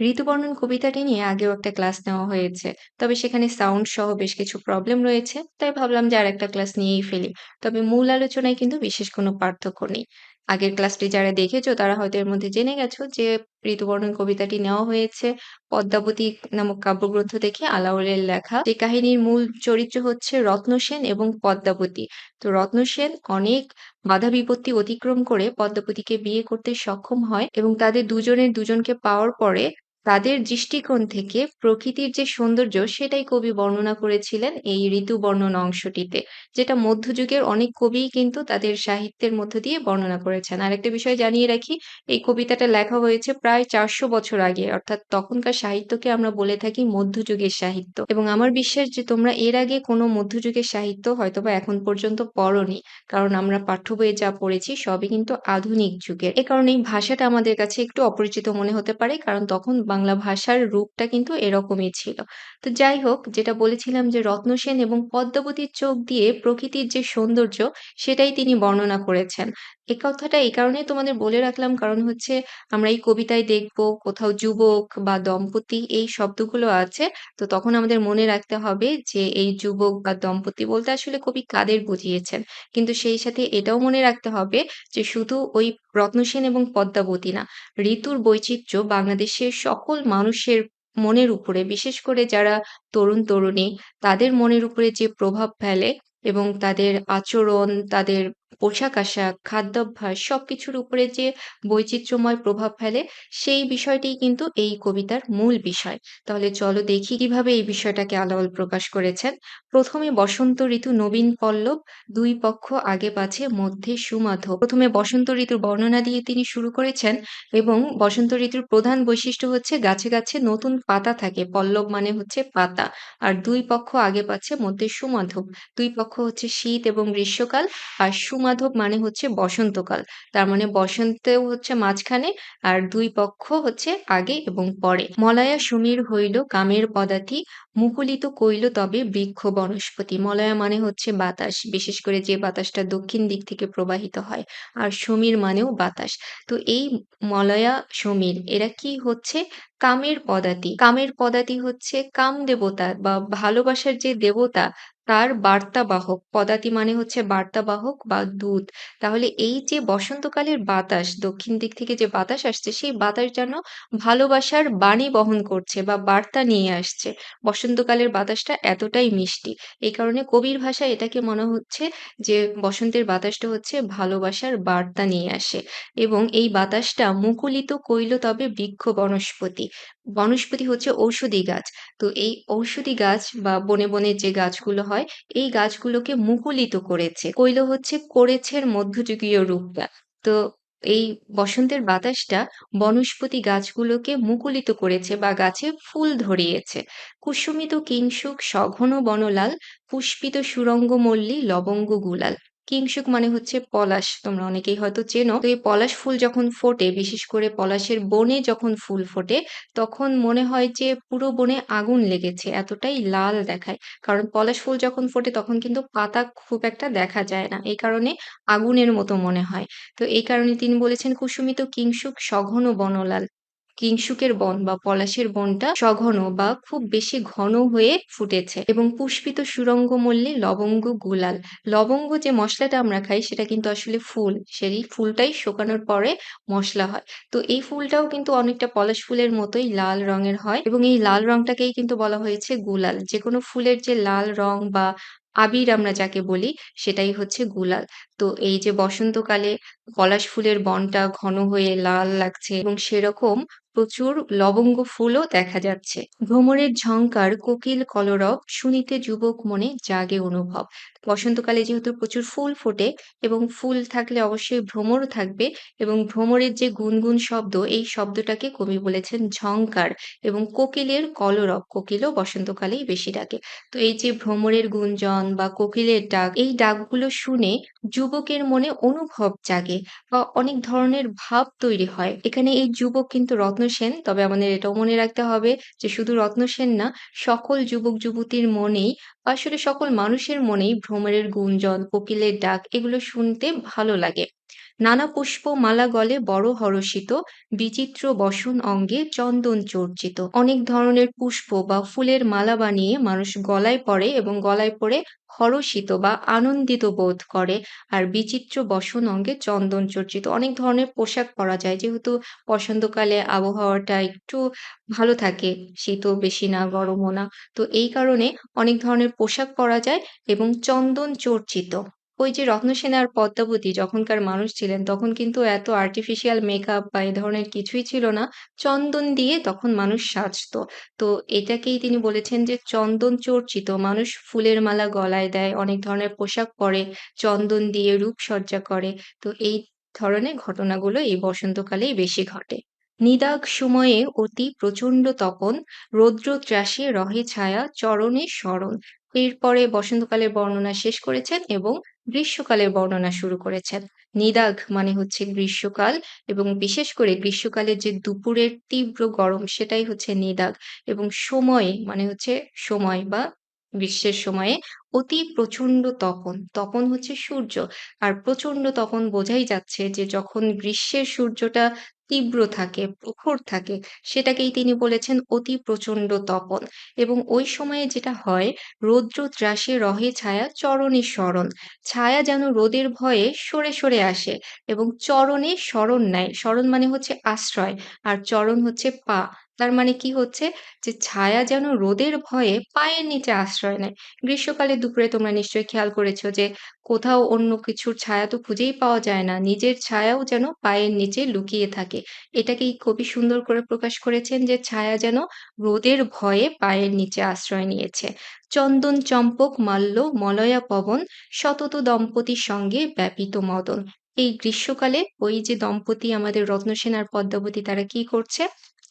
ঋতুবর্ণন কবিতাটি নিয়ে আগেও একটা ক্লাস নেওয়া হয়েছে। তবে সেখানে সাউন্ড সহ বেশ কিছু প্রবলেম রয়েছে। তাই ভাবলাম যে আর একটা ক্লাস নিয়েই ফেলি। তবে মূল আলোচনায় কিন্তু বিশেষ কোনো পার্থক্য নেই। আগের ক্লাসটি যারা দেখেছ, তারা হয়তো এর মধ্যে জেনে গেছো যে ঋতুবর্ণন কবিতাটি নেওয়া হয়েছে পদ্মাবতী নামক কাব্যগ্রন্থ থেকে আলাওলের লেখা। যে কাহিনীর মূল চরিত্র হচ্ছে রত্নসেন এবং পদ্মাবতী। তো রত্নসেন অনেক বাধা বিপত্তি অতিক্রম করে পদ্মাবতীকে বিয়ে করতে সক্ষম হয় এবং তাদের দুজনের দুজনকে পাওয়ার পরে তাদের দৃষ্টিকোণ থেকে প্রকৃতির যে সৌন্দর্য সেটাই কবি বর্ণনা করেছিলেন এই ঋতু বর্ণনা অংশটিতে। যেটা মধ্যযুগের অনেক কবিই কিন্তু তাদের সাহিত্যের মধ্য দিয়ে বর্ণনা করেছেন। আরেকটা বিষয় জানিয়ে রাখি, এই কবিতাটা লেখা হয়েছে প্রায় ৪০০ বছর আগে। অর্থাৎ তখনকার সাহিত্যকে আমরা বলে থাকি মধ্যযুগের সাহিত্য। এবং আমার বিশ্বাস যে তোমরা এর আগে কোনো মধ্যযুগের সাহিত্য হয়তোবা এখন পর্যন্ত পড়োনি। কারণ আমরা পাঠ্য বইয়ে যা পড়েছি সবই কিন্তু আধুনিক যুগের। এ কারণে এই ভাষাটা আমাদের কাছে একটু অপরিচিত মনে হতে পারে। কারণ তখন বাংলা ভাষার রূপটা কিন্তু এরকমই ছিল। তো যাই হোক যেটা বলেছিলাম যে রত্নসেন এবং পদ্মাবতীর চোখ দিয়ে প্রকৃতির যে সৌন্দর্য সেটাই তিনি বর্ণনা করেছেন। এ কথাটা এই কারণেই তোমাদের বলে রাখলাম কারণ হচ্ছে আমরা এই কবিতায় দেখব কোথাও যুবক বা দম্পতি এই শব্দগুলো আছে। তো তখন আমাদের মনে রাখতে হবে যে এই যুবক বা দম্পতি বলতে আসলে কবি কাদের বুঝিয়েছেন। কিন্তু সেই সাথে এটাও মনে রাখতে হবে যে শুধু ওই রত্নসেন এবং পদ্মাবতী না, ঋতুর বৈচিত্র্য বাংলাদেশের সকল মানুষের মনের উপরে বিশেষ করে যারা তরুণ-তরুণী তাদের মনের উপরে যে প্রভাব ফেলে এবং তাদের আচরণ, তাদের পোশাক-আশাক, খাদ্যাভ্যাস সবকিছুর উপরে যে বৈচিত্র্যময় প্রভাব ফেলে সেই বিষয়টিই কিন্তু এই কবিতার মূল বিষয়। তাহলে চলো দেখি কীভাবে এই বিষয়টাকে আলাওল প্রকাশ করেছেন। প্রথমে বসন্ত ঋতু নবীন পল্লব, দুই পক্ষ আগে পাছে মধ্যে সুমাধব। প্রথমে বসন্ত ঋতুর বর্ণনা দিয়ে তিনি শুরু করেছেন এবং বসন্ত ঋতুর প্রধান বৈশিষ্ট্য হচ্ছে গাছে, গাছে নতুন পাতা থাকে। পল্লব মানে হচ্ছে পাতা। আর দুই পক্ষ আগে পাচ্ছে মধ্যে সুমাধব। দুই পক্ষ হচ্ছে শীত এবং গ্রীষ্মকাল আর সুমাধব মানে হচ্ছে বসন্তকাল। তার মানে বসন্তেও হচ্ছে মাঝখানে আর দুই পক্ষ হচ্ছে আগে এবং পরে। মলয়া সমীর হইল কামের পদাতি, মুকুলিত কইল তবে বৃক্ষ বনস্পতি। মলয়া মানে হচ্ছে বাতাস। বিশেষ করে যে বাতাসটা দক্ষিণ দিক থেকে প্রবাহিত হয়। আর সমীর মানেও বাতাস। তো এই মলয়া, সমীর এরা কি হচ্ছে কামের পদাতি। কামের পদাতি হচ্ছে কাম দেবতা বা ভালোবাসার যে দেবতা তার বার্তাবাহক। পদাতি মানে হচ্ছে বার্তাবাহক বা দূত। তাহলে এই যে বসন্তকালের বাতাস, দক্ষিণ দিক থেকে যে বাতাস আসছে সেই বাতাস যেন ভালোবাসার বাণী বহন করছে বা বার্তা নিয়ে আসছে। বসন্তকালের বাতাসটা এতটাই মিষ্টি। এই কারণে কবির ভাষায় এটাকে মনে হচ্ছে যে বসন্তের বাতাসটা হচ্ছে ভালোবাসার বার্তা নিয়ে আসে এবং এই বাতাসটা মুকুলিত কইল তবে বৃক্ষ বনস্পতি। বনস্পতি হচ্ছে ঔষধি গাছ। তো এই ঔষধি গাছ বা বনে, বনে যে গাছগুলো হয় এই গাছগুলোকে মুকুলিত করেছে। কৈল হচ্ছে করেছের মধ্যযুগীয় রূপটা। তো এই বসন্তের বাতাসটা বনস্পতি গাছগুলোকে মুকুলিত করেছে বা গাছে ফুল ধরিয়েছে। কুসুমিত কিংশুক সঘন বনলাল, পুষ্পিত সুরঙ্গ মল্লী লবঙ্গ গুলাল। কিংশুক মানে হচ্ছে পলাশ। তোমরা অনেকেই হয়তো চেনো। তো এই পলাশ ফুল যখন ফোটে, বিশেষ করে পলাশের বনে যখন ফুল ফোটে, তখন মনে হয় যে পুরো বনে আগুন লেগেছে। এতটাই লাল দেখায়। কারণ পলাশ ফুল যখন ফোটে তখন কিন্তু পাতা খুব একটা দেখা যায় না। এই কারণে আগুনের মতো মনে হয়। তো এই কারণে তিনি বলেছেন কুসুমিত কিংশুক সঘন বনলাল। কিংশুকের বন বা পলাশের বনটা সঘন বা খুব বেশি ঘন হয়ে ফুটেছে এবং পুষ্পিত সুরঙ্গ মল্লী লবঙ্গ গুলাল। লবঙ্গ যে মশলাটা আমরা খাই সেটা কিন্তু আসলে ফুল। সেই ফুলটাই শুকানোর পরে মশলা হয়। তো এই ফুলটাও কিন্তু অনেকটা পলাশ ফুলের মতোই লাল রঙের হয় এবং এই লাল রংটাকেই কিন্তু বলা হয়েছে গুলাল। যেকোনো ফুলের যে লাল রং বা আবির আমরা যাকে বলি, সেটাই হচ্ছে গুলাল। তো এই যে বসন্তকালে পলাশ ফুলের বনটা ঘন হয়ে লাল লাগছে এবং সেরকম প্রচুর লবঙ্গ ফুলও দেখা যাচ্ছে। ভ্রমরের ঝংকার, কোকিল কলরব শুনিতে যুবক মনে জাগে অনুভব। বসন্তকালে যেহেতু প্রচুর ফুল ফোটে এবং ফুল থাকলে অবশ্যই ভ্রমরও থাকবে এবং ভ্রমরের যে গুনগুন শব্দ, এই শব্দটাকে কবি বলেছেন ঝংকার এবং কোকিলের কলরব। কোকিলও বসন্তকালেই বেশি ডাকে। তো এই যে ভ্রমরের গুঞ্জন বা কোকিলের ডাক, এই ডাকগুলো শুনে যুবকের মনে অনুভব জাগে বা অনেক ধরনের ভাব তৈরি হয়। এখানে এই যুবক কিন্তু রত্নসেন। তবে আমাদের এটাও মনে রাখতে হবে যে শুধু রত্নসেন না সকল যুবক-যুবতীর মনেই আসলে সকল মানুষের মনেই ভ্রমরের গুঞ্জন, কোকিলের ডাক এগুলো শুনতে ভালো লাগে। নানা পুষ্প মালা গলে বড় হরষিত, বিচিত্র বসন অঙ্গে চন্দন চর্চিত। অনেক ধরনের পুষ্প বা ফুলের মালা বানিয়ে মানুষ গলায় পরে এবং গলায় পরে হরষিত বা আনন্দিত বোধ করে আর বিচিত্র বসন অঙ্গে চন্দন চর্চিত। অনেক ধরনের পোশাক পরা যায়, যেহেতু বসন্তকালে আবহাওয়াটা একটু ভালো থাকে, শীতও বেশি না, গরমও না। তো এই কারণে অনেক ধরনের পোশাক পরা যায় এবং চন্দন চর্চিত। ওই যে রত্নসেনা আর পদ্মাবতী যখনকার মানুষ ছিলেন, তখন কিন্তু এত আর্টিফিশিয়াল মেকআপ বা এ ধরনের কিছুই ছিল না। চন্দন দিয়ে তখন মানুষ সাজতো। তো এটাকেই তিনি বলেছেন যে চন্দন চর্চিত। মানুষ ফুলের মালা গলায় দেয়, অনেক ধরনের পোশাক পরে, চন্দন দিয়ে রূপসজ্জা করে। তো এই ধরনের ঘটনাগুলো এই বসন্তকালেই বেশি ঘটে। নিদাগ সময়ে অতি প্রচণ্ড তপন, রৌদ্র ত্রাসে রহে ছায়া, চরণে স্মরণ এরপরে বসন্তকালের বর্ণনা শেষ করেছেন এবং গ্রীষ্মকালের বর্ণনা শুরু করেছেন। নিদাগ মানে হচ্ছে গ্রীষ্মকাল এবং বিশেষ করে গ্রীষ্মকালের যে দুপুরের তীব্র গরম সেটাই হচ্ছে নিদাগ এবং সময় মানে হচ্ছে সময় বা গ্রীষ্মের সময়ে অতি প্রচণ্ড তপন। তপন হচ্ছে সূর্য। আর প্রচণ্ড তপন বোঝাই যাচ্ছে যে, যখন গ্রীষ্মের সূর্যটা তীব্র থাকে, প্রখর থাকে, সেটাকেই তিনি বলেছেন অতি প্রচণ্ড তপন। এবং ওই সময়ে যেটা হয়, রৌদ্র ত্রাসে রহে ছায়া চরণে স্মরণ। ছায়া যেন রোদের ভয়ে সরে সরে আসে এবং চরণে স্মরণ নেয়। স্মরণ মানে হচ্ছে আশ্রয়, আর চরণ হচ্ছে পা। তার মানে কি হচ্ছে? যে ছায়া যেন রোদের ভয়ে পায়ের নিচে আশ্রয় নেয়। গ্রীষ্মকালে দুপুরে তোমরা নিশ্চয়ই খেয়াল করেছ যে কোথাও অন্য কিছুর ছায়া তো খুঁজেই পাওয়া যায় না। নিজের ছায়াও যেন পায়ের নিচে লুকিয়ে থাকে। এটাকেই কবি সুন্দর করে প্রকাশ করেছেন যে ছায়া যেন রোদের ভয়ে পায়ের নিচে আশ্রয় নিয়েছে। চন্দন, চম্পক, মাল্য, মলয়া, পবন শতত দম্পতির সঙ্গে ব্যাপিত মদন। এই গ্রীষ্মকালে ওই যে দম্পতি আমাদের রত্নসেন আর পদ্মাবতী, তারা কি করছে?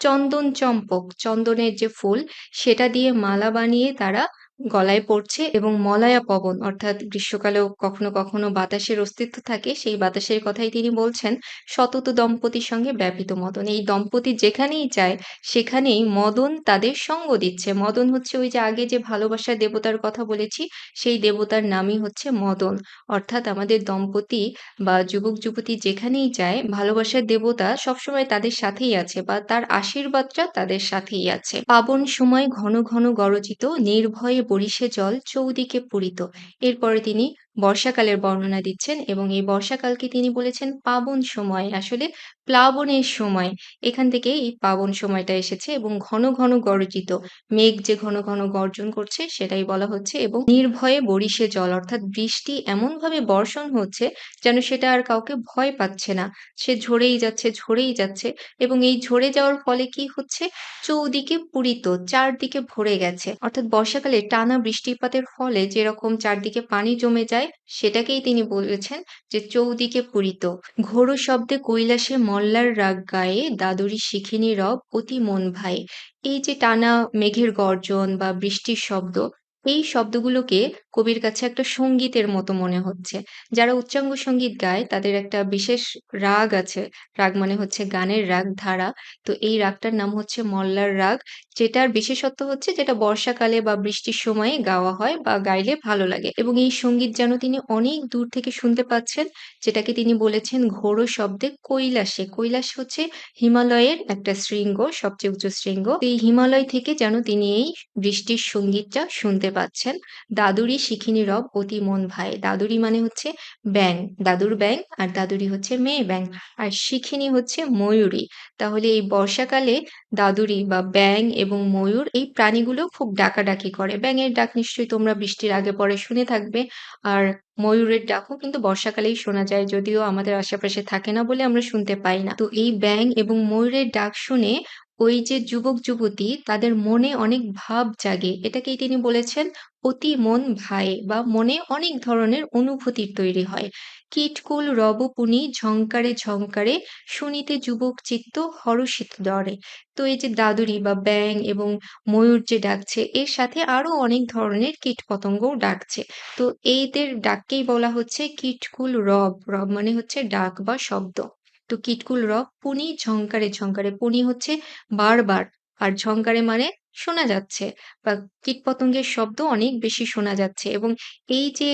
চন্দন চম্পক চন্দনের যে ফুল সেটা দিয়ে মালা বানিয়ে তারা গলায় পড়ছে এবং মলয়া পবন, অর্থাৎ গ্রীষ্মকালেও কখনো কখনো বাতাসের অস্তিত্ব থাকে, সেই বাতাসের কথাই তিনি বলছেন শতত দম্পতির সঙ্গে ব্যাপিত মদন। এই দম্পতি যেখানেই যায়, সেখানেই মদন তাদের সঙ্গ দিচ্ছে। মদন হচ্ছে ওই যে আগে যে ভালোবাসার দেবতার কথা বলেছি, সেই দেবতার নামই হচ্ছে মদন। অর্থাৎ আমাদের দম্পতি বা যুবক যুবতী যেখানেই যায় ভালোবাসার দেবতা সবসময় তাদের সাথেই আছে বা তার আশীর্বাদটা তাদের সাথেই আছে। পাবন সময় ঘন ঘন গরজিত, নির্ভয়ে বরিশে জল চৌদিকে পূরিত। এরপরে তিনি বর্ষাকালের বর্ণনা দিচ্ছেন এবং এই বর্ষাকালকে তিনি বলেছেন পাবন সময়, আসলে প্লাবনের সময়। এখান থেকে এই পাবন সময়টা এসেছে এবং ঘন ঘন গর্জিত। মেঘ যে ঘন ঘন গর্জন করছে সেটাই বলা হচ্ছে এবং নির্ভয়ে বরিশে জল, অর্থাৎ বৃষ্টি এমনভাবে বর্ষণ হচ্ছে যেন সেটা আর কাউকে ভয় পাচ্ছে না। সে ঝরেই যাচ্ছে ঝরেই যাচ্ছে এবং এই ঝরে যাওয়ার ফলে কি হচ্ছে? চৌদিকে পুরিত, চারদিকে ভরে গেছে। অর্থাৎ বর্ষাকালে টানা বৃষ্টিপাতের ফলে যেরকম চারদিকে পানি জমে যায় সেটাকেই তিনি বলেছেন যে চৌদিকে পুরিত। ঘোর শব্দে কৈলাসে মল্লার রাগ গায়ে দাদুরি শিখিনী রব অতি মন ভাই এই যে টানা মেঘের গর্জন বা বৃষ্টির শব্দ এই শব্দগুলোকে কবির কাছে একটা সঙ্গীতের মতো মনে হচ্ছে। যারা উচ্চাঙ্গ সংগীত গায়, তাদের একটা বিশেষ রাগ আছে। রাগ মানে হচ্ছে গানের রাগ ধারা। তো এই রাগটার নাম হচ্ছে মল্লার রাগ। যেটার বিশেষত্ব হচ্ছে যেটা বর্ষাকালে বা বৃষ্টির সময়ে গাওয়া হয় বা গাইলে ভালো লাগে। এবং এই সংগীত যেন তিনি অনেক দূর থেকে শুনতে পাচ্ছেন, যেটাকে তিনি বলেছেন ঘোর শব্দে কৈলাসে। কৈলাস হচ্ছে হিমালয়ের একটা শৃঙ্গ, সবচেয়ে উঁচু শৃঙ্গ। এই হিমালয় থেকে যেন তিনি এই বৃষ্টির সঙ্গীতটা শুনতে পাচ্ছেন। দাদুরি শিখিনি রব অতি মন ভাই। দাদুরি মানে হচ্ছে ব্যাং দাদুর ব্যাং আর দাদুরি হচ্ছে মেয়ে ব্যাং আর শিখিনি হচ্ছে ময়ূরী। তাহলে এই বর্ষাকালে দাদুরি বা ব্যাং এবং ময়ূর এই প্রাণীগুলো খুব ডাকাডাকি করে। ব্যাঙের ডাক নিশ্চয়ই তোমরা বৃষ্টির আগে পরে শুনে থাকবে। আর ময়ূরের ডাকও কিন্তু বর্ষাকালেই শোনা যায়, যদিও আমাদের আশেপাশে থাকে না বলে আমরা শুনতে পাই না। তো এই ব্যাং এবং ময়ূরের ডাক শুনে ওই যে যুবক যুবতী, তাদের মনে অনেক ভাব জাগে। এটাকেই তিনি বলেছেন অতি মন ভাই বা মনে অনেক ধরনের অনুভূতির তৈরি হয়। কীটকুল, রবপুনি, ঝংকারে ঝংকারে শুনিতে যুবক চিত্ত হরষিত দরে তো এই যে দাদুরি বা ব্যাং এবং ময়ূর যে ডাকছে, এর সাথে আরও অনেক ধরনের কীট পতঙ্গও ডাকছে। তো এইদের ডাককেই বলা হচ্ছে কীটকুল রব রব মানে হচ্ছে ডাক বা শব্দ। তো কিটকুল রক পুনি ঝংকারে ঝংকারে পুনি হচ্ছে বারবার আর ঝংকারে মানে শোনা যাচ্ছে বা কীটপতঙ্গের শব্দ অনেক বেশি শোনা যাচ্ছে এবং এই যে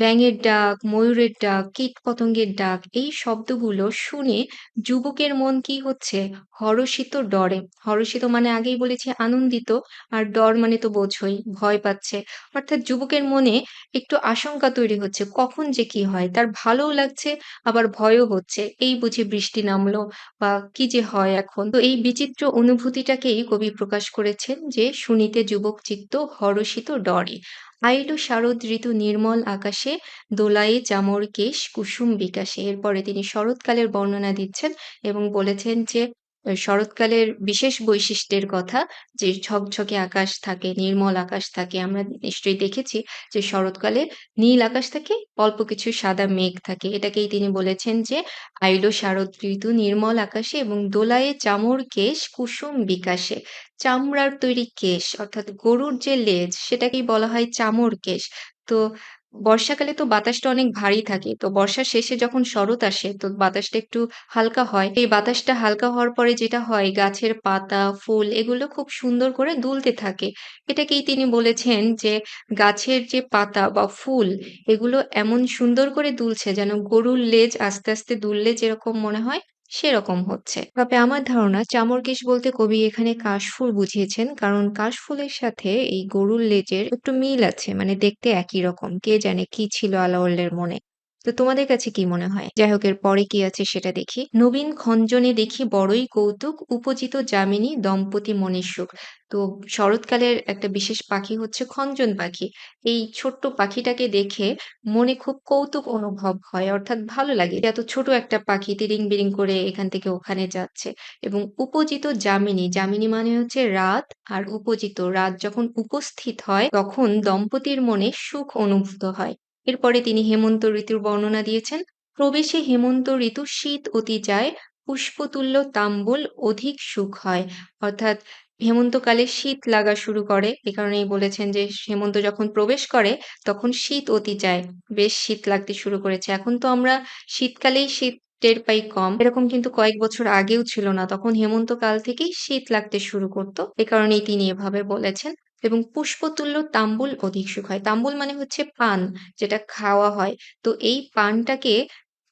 ব্যাঙের ডাক, ময়ূরের ডাক, কীটপতঙ্গের ডাক এই শব্দগুলো শুনে যুবকের মন কি হচ্ছে? হরষিত ডরে। হরষিত মানে আগেই বলেছি আনন্দিত, আর ডর মানে তো বোঝোই ভয় পাচ্ছে। অর্থাৎ যুবকের মনে একটু আশঙ্কা তৈরি হচ্ছে কখন যে কি হয়? তার ভালোও লাগছে আবার ভয়ও হচ্ছে। এই বুঝি বৃষ্টি নামলো বা কি যে হয় এখন? তো এই বিচিত্র অনুভূতিটাকেই কবি প্রকাশ করেছেন যে শুনিতে যুবক চিত্ত হরষিত ডরে। আইল শারদ ঋতু নির্মল আকাশে, দোলায়ে চামর কেশ কুসুম বিকাশে। এরপরে তিনি শরৎকালের বর্ণনা দিচ্ছেন এবং বলেছেন যে শরৎকালের বিশেষ বৈশিষ্ট্যের কথা যে ঝকঝকে আকাশ থাকে, নির্মল আকাশ থাকে। আমরা নিশ্চয়ই দেখেছি যে শরৎকালে নীল আকাশ থাকে, অল্প কিছু সাদা মেঘ থাকে। এটাকেই তিনি বলেছেন যে আইল শারদ ঋতু নির্মল আকাশে এবং দোলায়ে চামর কেশ কুসুম বিকাশে। চামড়ার তৈরি কেশ অর্থাৎ গরুর যে লেজ সেটাকেই বলা হয় চামর কেশ। তো বর্ষাকালে তো বাতাসটা অনেক ভারী থাকে। তো বর্ষার শেষে যখন শরৎ আসে তো বাতাসটা একটু হালকা হয়। এই বাতাসটা হালকা হওয়ার পরে যেটা হয় গাছের পাতা, ফুল এগুলো খুব সুন্দর করে দুলতে থাকে। এটাকেই তিনি বলেছেন যে গাছের যে পাতা বা ফুল এগুলো এমন সুন্দর করে দুলছে যেন গরুর লেজ আস্তে, আস্তে দুললে যেরকম মনে হয় সেরকম হচ্ছে। তবে আমার ধারণা চামরকেশ বলতে কবি এখানে কাশফুল বুঝিয়েছেন। কারণ কাশফুলের সাথে এই গরুর লেজের একটু মিল আছে। মানে দেখতে একই রকম। কে জানে কি ছিল আলাউল্লের মনে। তো তোমাদের কাছে কি মনে হয়? যাই হোক এর পরে কি আছে সেটা দেখি। নবীন খঞ্জনে দেখি বড়ই কৌতুক উপজিত যামিনী দম্পতি মনের সুখ। তো শরৎকালের একটা বিশেষ পাখি হচ্ছে খঞ্জন পাখি। এই ছোট্ট পাখিটাকে দেখে মনে খুব কৌতুক অনুভব হয়। অর্থাৎ ভালো লাগে। এত ছোট একটা পাখি তিরিং-বিরিং করে এখান থেকে ওখানে যাচ্ছে। এবং উপজিত যামিনী, যামিনী মানে হচ্ছে রাত আর উপজিত রাত যখন উপস্থিত হয় তখন দম্পতির মনে সুখ অনুভূত হয়। এরপরে তিনি হেমন্ত ঋতুর বর্ণনা দিয়েছেন। প্রবেশে হেমন্ত ঋতু শীত অতি যায়, পুষ্পতুল্য তাম্বুল অধিক সুখ হয়। অর্থাৎ হেমন্তকালে শীত লাগা শুরু করে। এ কারণেই বলেছেন যে হেমন্ত যখন প্রবেশ করে তখন শীত অতি যায়। বেশ শীত লাগতে শুরু করেছে। এখন তো আমরা শীতকালেই শীত টের পাই কম। এরকম কিন্তু কয়েক বছর আগেও ছিল না। তখন হেমন্তকাল থেকেই শীত লাগতে শুরু করত। এ কারণেই তিনি এভাবে বলেছেন। এবং পুষ্পতুল্য তাম্বুল অধিক সুখ হয়। তাম্বুল মানে হচ্ছে পান, যেটা খাওয়া হয়। তো এই পানটাকে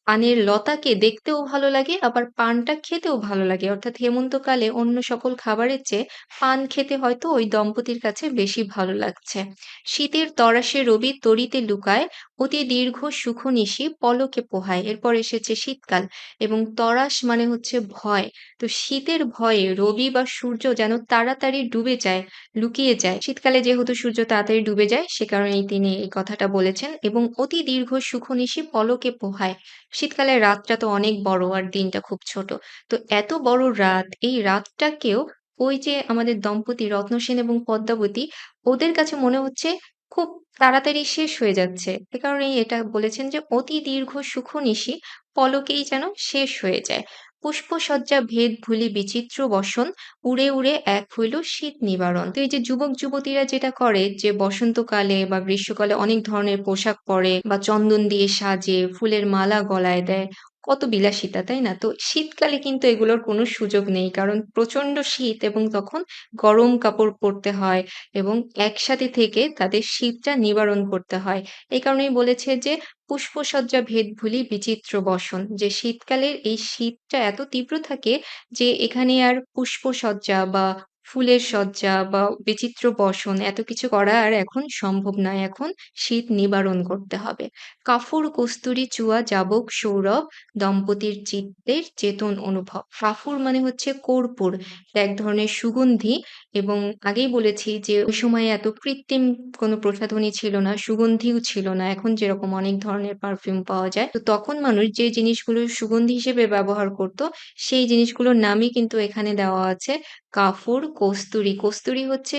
পানের লতাকে দেখতেও ভালো লাগে আবার পানটা খেতেও ভালো লাগে। অর্থাৎ হেমন্তকালে অন্য সকল খাবারের চেয়ে পান খেতে হয়তো ওই দম্পতির কাছে বেশি ভালো লাগছে। শীতের তরাসে রবি তরিতে লুকায়, অতি দীর্ঘ সুখ নিশি পলকে পোহায়। এরপর এসেছে শীতকাল এবং তরাস মানে হচ্ছে ভয়। তো শীতের ভয়ে রবি বা সূর্য যেন তাড়াতাড়ি ডুবে যায়, লুকিয়ে যায়। শীতকালে যেহেতু সূর্য তাড়াতাড়ি ডুবে যায় সে কারণেই তিনি এই কথাটা বলেছেন এবং অতি দীর্ঘ সুখ নিশি পলকে পোহায়। শীতকালে রাতটা তো অনেক বড় আর দিনটা খুব ছোট। তো এত বড় রাত, এই রাতটাকেও ওই যে আমাদের দম্পতি রত্নসেন এবং পদ্মাবতী ওদের কাছে মনে হচ্ছে খুব তাড়াতাড়ি শেষ হয়ে যাচ্ছে। এ কারণেই এটা বলেছেন যে অতি দীর্ঘ সুখ নিশি পলকেই যেন শেষ হয়ে যায়। পুষ্পসজ্জা ভেদ ভুলি বিচিত্র বসন উড়ে, উড়ে এক হইল শীত নিবারণ। তো এই যে যুবক-যুবতীরা যেটা করে যে বসন্তকালে বা গ্রীষ্মকালে অনেক ধরনের পোশাক পরে বা চন্দন দিয়ে সাজে, ফুলের মালা গলায় দেয়। কত বিলাসিতা, তাই না? তো শীতকালে কিন্তু এগুলোর কোনো সুযোগ নেই। কারণ প্রচণ্ড শীত এবং তখন গরম কাপড় পরতে হয় এবং একসাথে থেকে তাদের শীতটা নিবারণ করতে হয়। এই কারণেই বলেছে যে পুষ্পসজ্জা ভেদ ভুলি বিচিত্র বসন। যে শীতকালের এই শীতটা এত তীব্র থাকে যে এখানে আর পুষ্পসজ্জা বা ফুলের সজ্জা বা বিচিত্র বসন এত কিছু করা আর এখন সম্ভব নয়। এখন শীত নিবারণ করতে হবে। কাফুর কস্তুরী চুয়া যাবক সৌরভ দম্পতির চিত্তের চেতন অনুভব। কাফুর মানে হচ্ছে কর্পূর। এক ধরনের সুগন্ধি এবং আগেই বলেছি যে ওই সময়ে এত কৃত্রিম কোনো প্রসাধনী ছিল না, সুগন্ধিও ছিল না। এখন যেরকম অনেক ধরনের পারফিউম পাওয়া যায়। তো তখন মানুষ যে জিনিসগুলো সুগন্ধি হিসেবে ব্যবহার করত, সেই জিনিসগুলোর নামই কিন্তু এখানে দেওয়া আছে কাফুর, কস্তুরি। কস্তুরি হচ্ছে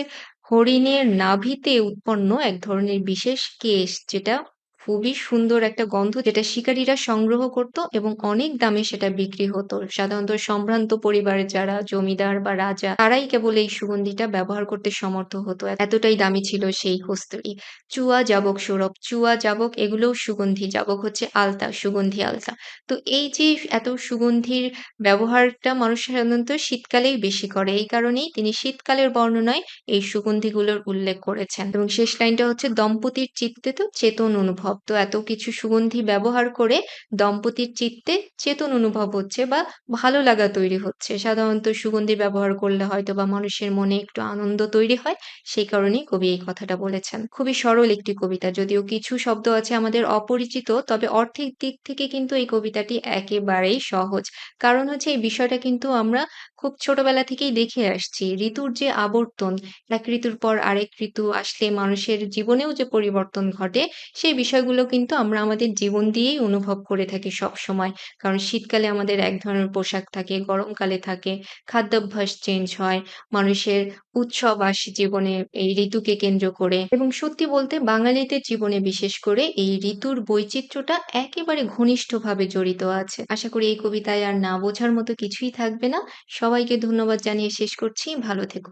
হরিণের নাভিতে উৎপন্ন এক ধরনের বিশেষ কেশ যেটা খুবই সুন্দর একটা গন্ধ যেটা শিকারীরা সংগ্রহ করত এবং অনেক দামে সেটা বিক্রি হতো। সাধারণত সম্ভ্রান্ত পরিবারের যারা জমিদার বা রাজা তারাই কেবল এই সুগন্ধিটা ব্যবহার করতে সমর্থ হতো। এতটাই দামি ছিল সেই কস্তুরী। চুয়া যাবক সৌরভ, চুয়া যাবক এগুলোও সুগন্ধি। যাবক হচ্ছে আলতা, সুগন্ধি আলতা। তো এই যে এত সুগন্ধির ব্যবহারটা মানুষ সাধারণত শীতকালেই বেশি করে। এই কারণেই তিনি শীতকালের বর্ণনায় এই সুগন্ধিগুলোর উল্লেখ করেছেন। এবং শেষ লাইনটা হচ্ছে দম্পতির চিত্তে তো চেতন অনুভব। অনুভব। তো এত কিছু সুগন্ধি ব্যবহার করে দম্পতির চিত্তে চেতন অনুভব হচ্ছে বা ভালো লাগা তৈরি হচ্ছে। সাধারণত সুগন্ধি ব্যবহার করলে হয়তো বা মানুষের মনে একটু আনন্দ তৈরি হয়। সেই কারণেই কবি এই কথাটা বলেছেন। খুবই সরল একটি কবিতা। যদিও কিছু শব্দ আছে আমাদের অপরিচিত, তবে অর্থের দিক থেকে কিন্তু এই কবিতাটি একেবারেই সহজ। কারণ হচ্ছে এই বিষয়টা কিন্তু আমরা খুব ছোটবেলা থেকেই দেখে আসছি। ঋতুর যে আবর্তন, এক ঋতুর পর আরেক ঋতু আসলে মানুষের জীবনেও যে পরিবর্তন ঘটে, সেই বিষয়গুলো কিন্তু আমরা আমাদের জীবন দিয়েই অনুভব করে থাকি সবসময়। কারণ শীতকালে আমাদের এক ধরনের পোশাক থাকে, গরমকালে থাকে, খাদ্যাভ্যাস চেঞ্জ হয়, মানুষের উৎসব আসে জীবনে এই ঋতুকে কেন্দ্র করে এবং সত্যি বলতে বাঙালিদের জীবনে বিশেষ করে এই ঋতুর বৈচিত্র্যটা একেবারে ঘনিষ্ঠভাবে জড়িত আছে। আশা করি এই কবিতায় আর না বোঝার মতো কিছুই থাকবে না। সবাইকে ধন্যবাদ জানিয়ে শেষ করছি। ভালো থেকো।